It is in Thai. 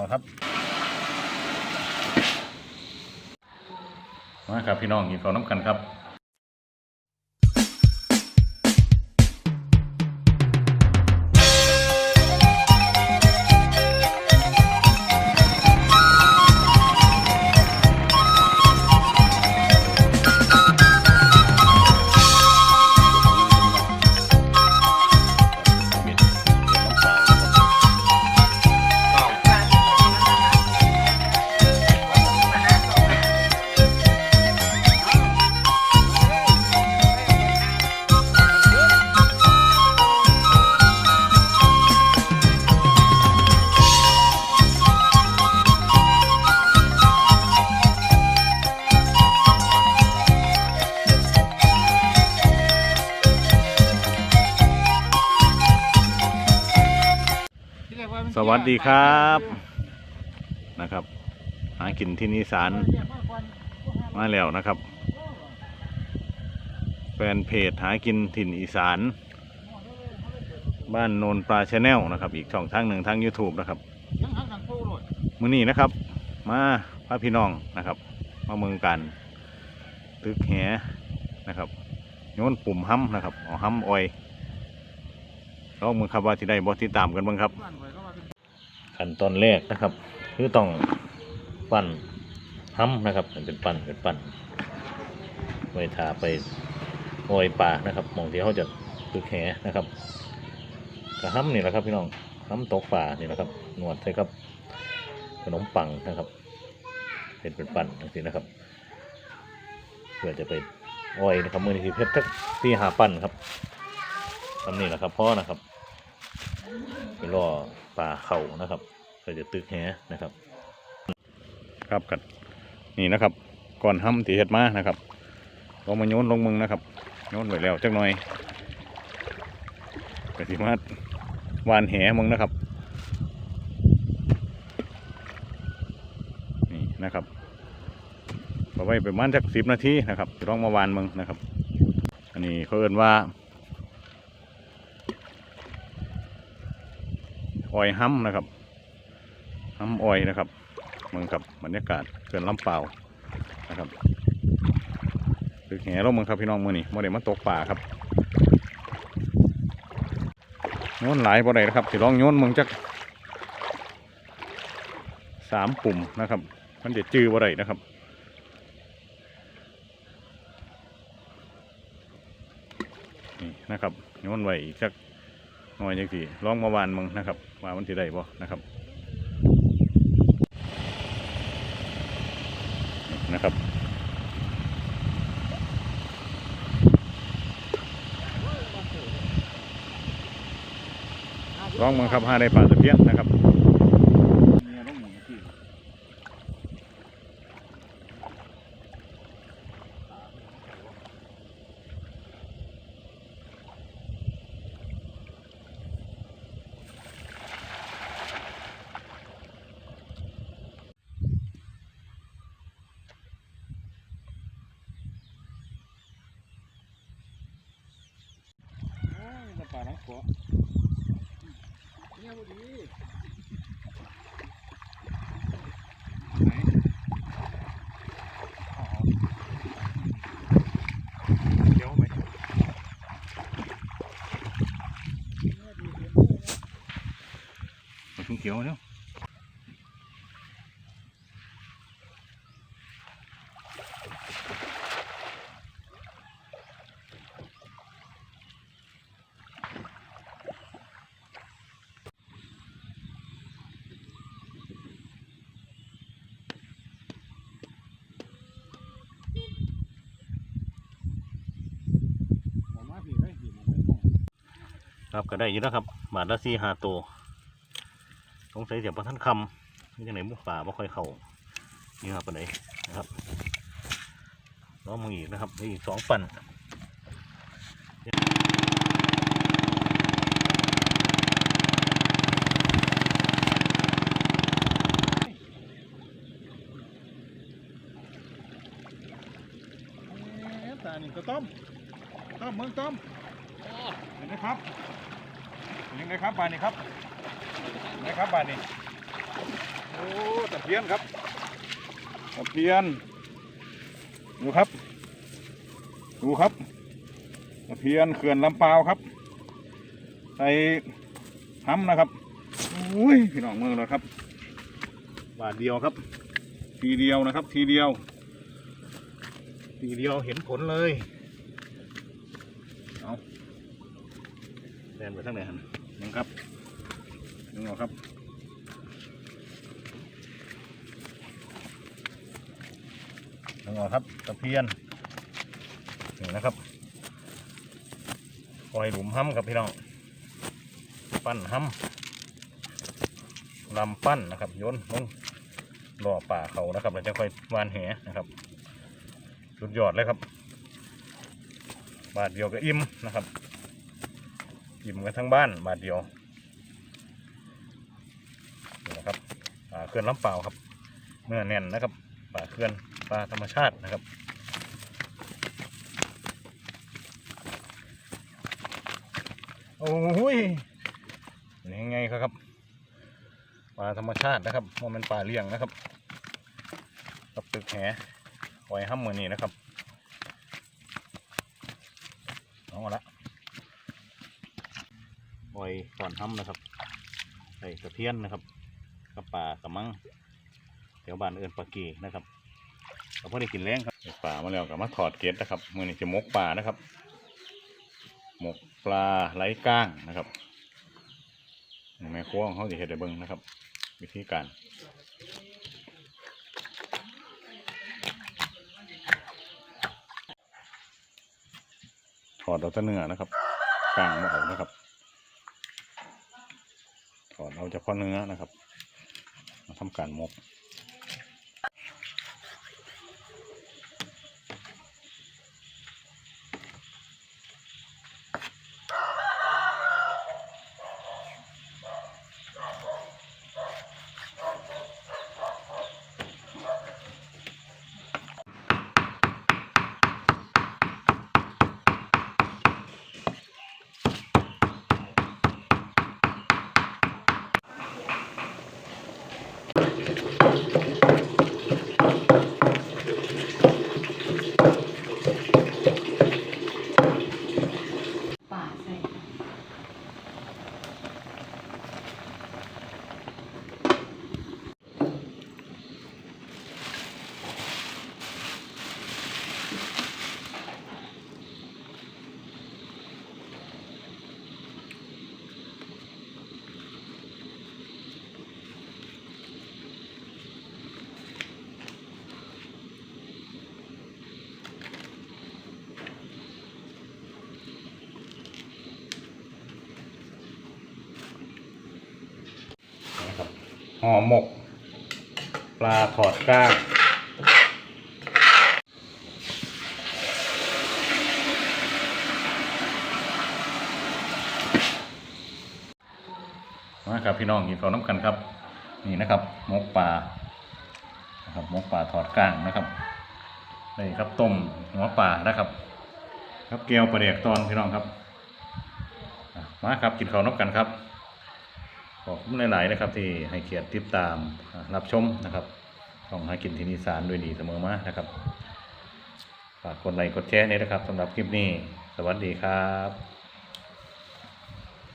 อครับมาครับพี่น้องกินข้าวน้ำกันครับ วัสดีครับนะครับ หากินที่นิสานมาแล้วนะครับ แฟนเพจหากินถิ่นอีสาน บ้านโนนปลาชาแนลนะครับ อีกช่องทางหนึ่งทาง YouTube นะครับมือนี้นะครับ มาพาพี่น้องนะครับ มาเมืองกันตึกแหนะครับโยนปุ่มห้ำนะครับเอาห้ำออยลองมือครับว่าที่ได้บอที่ตามกันบ้างครับ ขั้นตอนแรกนะครับคือต้องปั้นห้ำนะครับเป็นปั้นเป็นปั้นไว้ทาไปโอยป่านะครับหมองที่เขาจะตึกแหนะครับกระห้ำนี่แหละครับพี่น้องห้ำตกป่านี่แหละครับหนวดใส่ครับ ขนมปังนะครับ เป็นเป็นปั้นอย่างนี้นะครับเพื่อจะไปอ้อยนะครับมือนี้ที่เพชรทักที่หาปั้นครับทำนี่แหละครับพ่อนะครับไปล่อ ปลาเขานะครับเพื่อจะตึกแหนะครับ ครับกันนี่นะครับ ก่อนห้ำที่เห็ดมานะครับลงมาโยนลงมึงนะครับโยนไว้แล้วจักหน่อยก็สิมาวานแหมึงนะครับนี่นะครับเอาไว้ประมาณสักสิบนาทีนะครับจะลองมาวานมึงนะครับ อันนี้เขาเอินว่า ออยห้ำนะครับห้ำออยนะครับเมืองกับบรรยากาศเกินลำเปล่านะครับตึกแหลงเมืองครับพี่น้องมือนี่โมเดลมาตกป่าครับโยนหลายบ่ได้นะครับสิลองโยนเมืองจักสามปุ่มนะครับ มันจะจื้อบ่ได้นะครับนี่นะครับโยนไว้อีกสัก น้อยจังสิลองมาวานมึงนะครับว่ามันสิได้บ่นะครับนะครับลองมึงครับห้าได้ปลาตะเพียนนะครับาน้ำขวเนี่ยพอดีเขียวไหมมันเขียวเนาะ ครับก็ได้อยู่แล้วครับ บาทละสี่ห้าตัวสงสัยเสียประท่านคำนี่จังไหนมุกป่าไม่ค่อยเข้านี่ครับปานไหนนะครับล้อมึงอีกนะครับนี่อีกสองปั่นตานี่ก็ต้มต้มมึงต้มเห็นไหมครับ เห็นไหมครับบานนี้ครับเห็นไหมครับบานนี้โอ้ตะเพียนครับตะเพียนดูครับ ดูครับตะเพียนเขื่อนลำเปาวครับใส่ห้ำนะครับอุ้ยพี่น้องเมืองเราครับ บาทเดียวครับ ทีเดียวนะครับ ทีเดียว ทีเดียวเห็นผลเลยเอาแดนไปทั้งไหนฮะ นึงครับนึงเอาครับนึงเอาครับตะเพียนนี่นะครับปล่อยหลุมห้ำครับพี่น้องปั้นห้ำลำปั้นนะครับโยนลงล่อป่าเขานะครับแล้วจะค่อยวานแหนะครับสุดยอดเลยครับ บาทเดียวก็อิ่มนะครับ อิ่มกันทั้งบ้านบาทเดียวนะครับป่าเขื่อนลำเปล่าครับ เนื้อแน่นนะครับป่าเขื่อนปลาธรรมชาตินะครับโอ้ยนี่ไงครับปลาธรรมชาตินะครับว่ามันปลาเลี้ยงนะครับกับตึกแหไว้ห้ามมือนี้นะครับเอาละ ไว้ก่อนห้ำนะครับใส่กระเทียนนะครับกับปลากระมังแถวบ้านเอินปากีนะครับเราพอได้กินแรงครับปลามาแล้วก็มาถอดเกล็ดนะครับมือนี้จะมกปลานะครับหมกปลาไหลก้างนะครับแม่ครัวของเขาจะเห็ดได้เบิ้งนะครับ วิธีการถอดเอาต่เนื้อนะครับกลางมาเอานะครับ ก่อนเอาเฉพาะเนื้อนะครับมาทำการมก ห่อหมก ปลาถอดก้างมาครับพี่น้องกินข้าวน้ำกันครับ นี่นะครับหมกปลานะครับหมกปลาถอดก้างนะครับนี่ครับต้มหัวปลานะครับ ครับเกลียวปลาเด็กตอนพี่น้องครับมาครับกินข้าวน้ำกันครับ ขอบคุณหลาย ๆ นะครับ ที่ให้เกียรติติดตามรับชมนะครับของหากินที่นิสานด้วยดีเสมอมานะครับฝากกดไลค์กดแชร์ด้นะครับสำหรับคลิปนี้ สวัสดีครับ